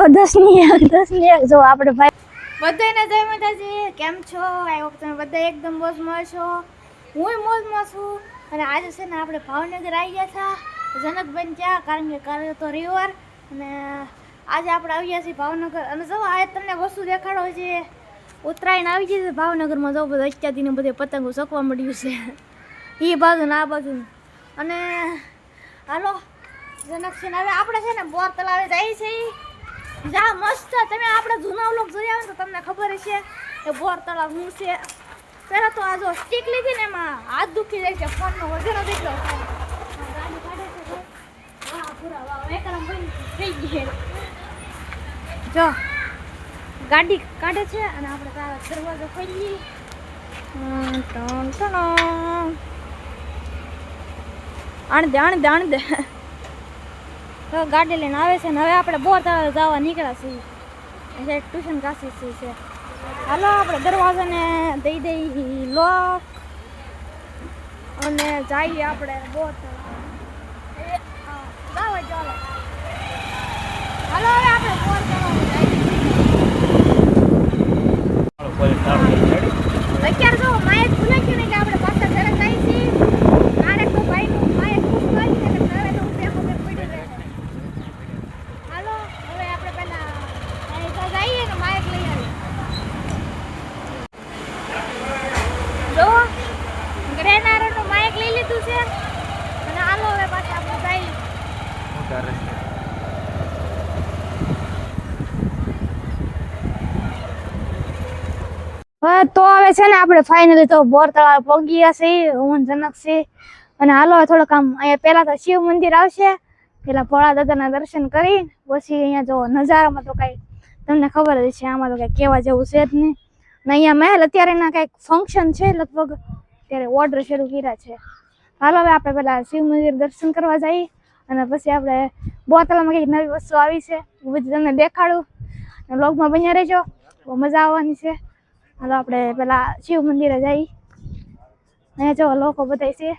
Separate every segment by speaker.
Speaker 1: હાલો દસની એક ની જો આપણે ભાઈ
Speaker 2: બધાને જય માતાજી, કેમ છો? આઈ હોપ તમે બધા એકદમ મોજમાં છો. હું મોજમાં છું. અને આજે છે ને આપણે ભાવનગર આવી ગયા હતા જનકબેન ત્યાં કારણ કે કાલે તો રવિવાર. અને આજે આપણે આવ્યા છીએ ભાવનગર. અને જો આજે તમને વસ્તુ દેખાડો છે. ઉત્તરાયણ આવી ગઈ છે ભાવનગરમાં. જો, બધું અત્યારથી બધે પતંગો ચકવા મળ્યું છે. એ બાજુ ને આ બાજુ. અને હાલો જનક છે ને હવે આપણે છે ને બોર તલાવે જઈએ છીએ. જા મસ્ત. તમે આપણે જૂના વ્લોગ જોયા ને તો તમને ખબર હશે કે બોર તળાવ શું છે. પહેલાં તો આ જો સ્ટીક લીધી ને એમાં હાથ દુખી જાય છે ફોનનો વજન જ એટલો જો ગાડી કાઢે છે અને આપણે તારા દરવાજો ખોલીએ. હમ, ટણ ટણ. આણ દે આણ દે આણ દે તો ગાડી લઈને આવે છે ને હવે આપણે બોર તળાવે જવા નીકળ્યા છીએ. એટલે ટ્યુશન ક્લાસીસ છે. હાલો આપણે દરવાજાને દઈ દઈ લોક અને જઈએ આપણે બોર તળાવે. ચાલો હાલો હવે આપણે બોર તળાવે જઈએ. અત્યારે જો માયક ખુલે છે ને કે આપણે પાછા ઘરે જઈએ છીએ ક્યારેક તો ભાઈનું માયક ખુશ કરી છે એટલે ઘરે તો બે પગે પડી રહે હાલો હવે આપણે પહેલા અહીં તો જઈએ ને માયક લઈ આવીએ જો ગ્રેનારનું માયક લઈ લીધું છે અને હાલો હવે પાછા આપણે
Speaker 1: હવે તો હવે છે ને આપણે ફાઇનલી તો બોર તળાવ પહોંચી ગયા છીએ હું જનક છે. અને હાલો થોડુંક આમ અહીંયા પહેલાં તો શિવ મંદિર આવશે. પેલા ભોળા દાદાના દર્શન કરી, પછી અહીંયા જો નજારામાં તો કાંઈ તમને ખબર જ છે, આમાં તો કાંઈ કહેવા જેવું છે જ નહીં. ને અહીંયા મહેલ અત્યારે એના કાંઈક ફંક્શન છે, લગભગ ત્યારે ઓર્ડર શરૂ કર્યા છે. હાલો, હવે આપણે પેલા શિવ મંદિર દર્શન કરવા જઈએ. અને પછી આપણે બોતલમાં કંઈક નવી વસ્તુ આવી છે હું બધી તમને દેખાડું. અને વ્લોગમાં બન્યા રહેજો. બહુ મજા આવવાની છે. હાલો, આપણે પેલા શિવ મંદિરે જઈ. અહીંયા જો લોકો બધા છે.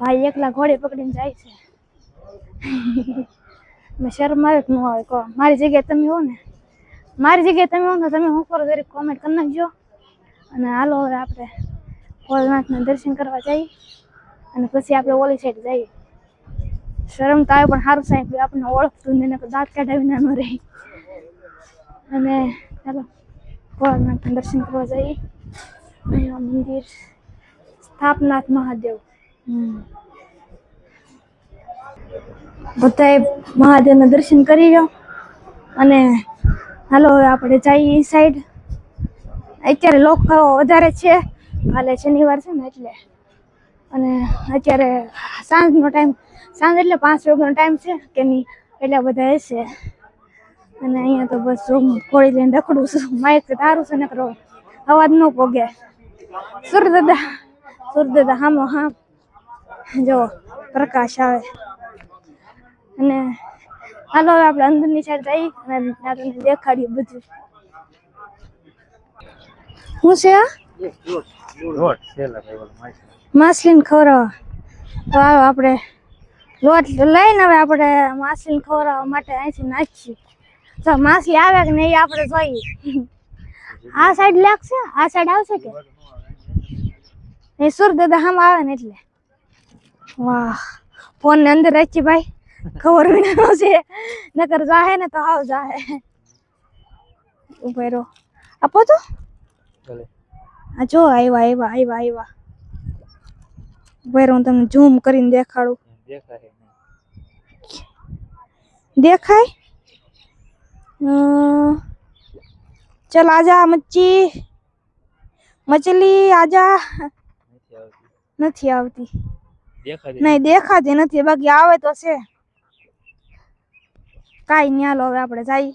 Speaker 1: ભાઈ એકલા ઘોડે પકડીને જાય છે. મેં શરમ આવે કે ન આવે, કહો. મારી જગ્યાએ તમે હો ને. મારી જગ્યાએ તમે હો ને તમે હું કરો? જરીક કોમેન્ટ કરી નાખજો. અને હાલો, હવે આપણે ભોળનાથના દર્શન કરવા જઈએ અને પછી આપણે ઓલી સાઈડ જઈએ. શરમ તો આવે, પણ સારું સાહેબ આપણને ઓળખતું ને દાંત કાઢાવી ના રહે અને ચાલો ભોળાનાથ દર્શન કરવા જઈએ. અહીંયા મંદિર, સ્થાપનાથ મહાદેવ. બધાએ મહાદેવના દર્શન કરી લો અને હાલો, હવે આપણે જઈએ એ સાઈડ અત્યારે લોકો વધારે છે, કાલે શનિવાર છે ને એટલે. અને અત્યારે સાંજનો ટાઈમ સાંજ એટલે પાંચ વાગ્યાનો ટાઈમ છે, કે નહીં, એટલા બધા હશે. અને અહીંયા તો બસ જો હું ઘોડી લઈને રખડું છું. માઇક તારું છે ને કરો અવાજ ન પોગે. સુરદાદા સુરદાદા હામો, હા. જો, પ્રકાશ આવે. અને હાલો, હવે આપણે અંદરની સાઈડ જઈ અને તમને દેખાડીએ બધું. શું છે? આ માછલીને ખવડાવવા તો આવો આપણે લોટ લઈને હવે આપણે માછલીને ખવડાવવા માટે અહીંથી નાખીએ. તો માછલી આવે કે નહીં આપણે જોઈએ. આ સાઈડ લાગશે? આ સાઈડ આવશે કે? એ સુર દાદા આમ આવે ને એટલે. વાહ ફોન ને અંદર રાખી ભાઈ. ખબર વિના છે નકર જાહે ને તો આવ જાહે. ઊભો રહો. આપો તો. આ જો આવ્યા આવ્યા આવ્યા આવ્યા ઊભો હું તમને ઝૂમ કરીને દેખાડું. દેખાય ચલ આજા મચ્છી. મછલી આજા. નથી આવતી. નહીં દેખાતી નથી. બાકી આવે તો છે. કાઈ ન્યાલો હવે આપણે જાય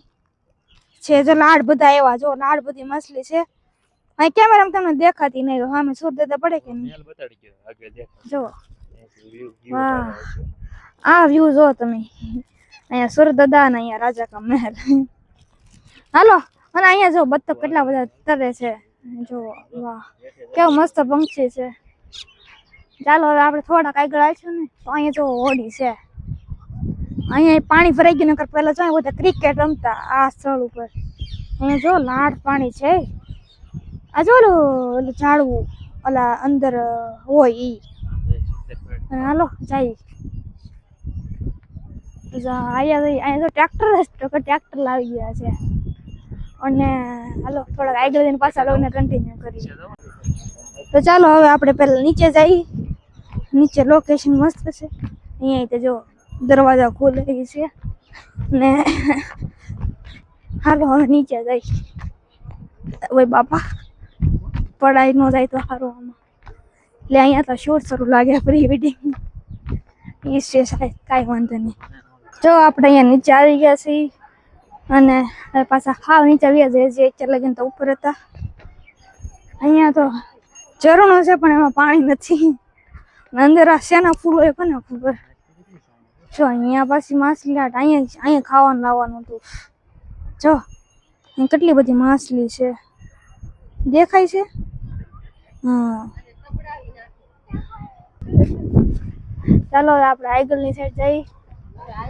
Speaker 1: છે જો લાડ બધા એવા જો લાડ બધી માછલી છે. અહીં કેમેરામાં તમને દેખાતી નહીં તો સામે સુર દેતા પડે કે નહીં? જો. વાહ. આ વ્યૂ જો તમે. અહીંયા સુરદાદા ને અહીંયા રાજા કા મહેલ. હાલો. અને અહીંયા જો બતક કેટલા બધા તરે છે. જો વાહ. કેવો મસ્ત પંક્ષી છે. ચાલો હવે આપણે થોડાક આગળ આવીશું ને તો અહીંયા જો હોડી છે. અહીંયા પાણી ભરાઈ ગયું નકર પહેલા જો બધા ક્રિકેટ રમતા આ સ્થળ ઉપર. અહીંયા જો લાડ પાણી છે. આ જો ઓલું ઝાડવું ઓલા અંદર હોય ઈ. હાલો, જાય. અહીંયા અહીંયા તો ટ્રેક્ટર જ ટ્રેક્ટર લાવી ગયા છે. અને હાલો, થોડાક આગળ જઈને પાછા લોને કન્ટિન્યુ કરી તો ચાલો, હવે આપણે પેલા નીચે જઈએ. નીચે લોકેશન મસ્ત છે. અહીંયા તો જો દરવાજા ખુલે છે. ને હાલો, હવે નીચે જઈ ઓય બાપા. પડાઈ ન જાય તો સારું આમાં. એટલે અહીંયા તો શરૂ લાગે પ્રી વેડિંગ એ સાહેબ, કાંઈ વાંધો નહીં. જો આપણે અહીંયા નીચે આવી ગયા છીએ અને પાછા ખાવ નીચે આવ્યા છે જે અત્યારે લગીને તો ઉપર હતા. અહીંયા તો ઝરણો છે પણ એમાં પાણી નથી. અંદર આ શેના ફૂલો એ કોને ખબર? જો અહીંયા પાછી માછલી હાટ, અહીંયા અહીંયા ખાવાનું લાવવાનું હતું. જો કેટલી બધી માછલી છે. દેખાય છે? ચાલો આપણે આગળની સાઈડ જઈ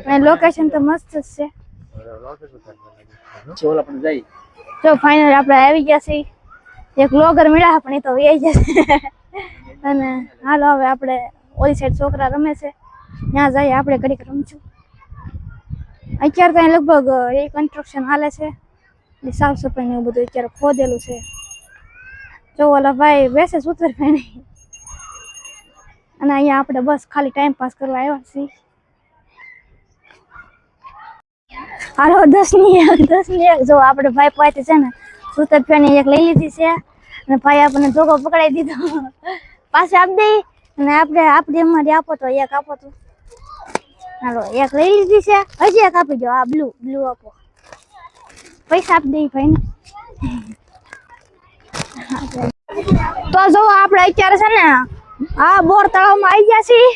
Speaker 1: અને લોકેશન તો મસ્ત જ છે.
Speaker 3: ચાલો આપણે જઈ
Speaker 1: જો ફાઇનલ આપણે આવી ગયા છીએ. એક લોગર મળ્યા પણ એ તો વહી જશે અને હાલો હવે આપણે ઓલી સાઈડ છોકરા રમે છે. ત્યાં જઈએ આપણે ઘડીક રમશું. અત્યારે અહીં લગભગ એ કન્સ્ટ્રક્શન હાલે છે. ને સાફ સફાઈ ને એવું બધું અત્યારે ખોદેલું છે. જો ઓલા ભાઈ બેસે સુતર ભાઈ અને અહીંયા આપણે બસ ખાલી ટાઈમ પાસ કરવા આવ્યા છીએ. હાલો દસની એક દસની એક. જો આપણે ભાઈ પાસે છે ને સુતર ફેણી એક લઈ લીધી છે. અને ભાઈ આપણને ધોકો પકડાઈ દીધો. પાસે આપી દઈ. અને આપણે આપણે અમારી આપો તો એક આપો તો. હાલો, એક લઈ લીધી છે. હજી એક આપી દો. આ બ્લુ બ્લુ આપો. પૈસા આપી દઈ ભાઈને. તો જો આપણે અત્યારે છે ને, આ બોર તળાવમાં આવી ગયા છીએ.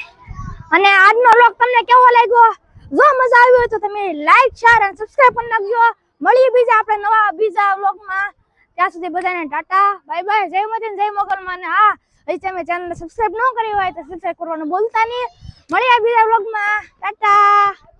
Speaker 1: અને આજનો લોક તમને કેવો લાગ્યો? જો મજા આવી હોય તો તમે લાઈક શેર અને સબસ્ક્રાઇબ પણ નાખજો. મળીએ બીજા આપણે નવા બીજા વ્લોગમાં ત્યાં સુધી બધાને ટાટા બાય બાય જય મદન જય મોગલમાં અને હા, હજી તમે ચેનલને સબસ્ક્રાઇબ ન કરી હોય તો સબસ્ક્રાઇબ કરવાનું બોલતા નહીં. મળીએ બીજા વ્લોગમાં ટાટા.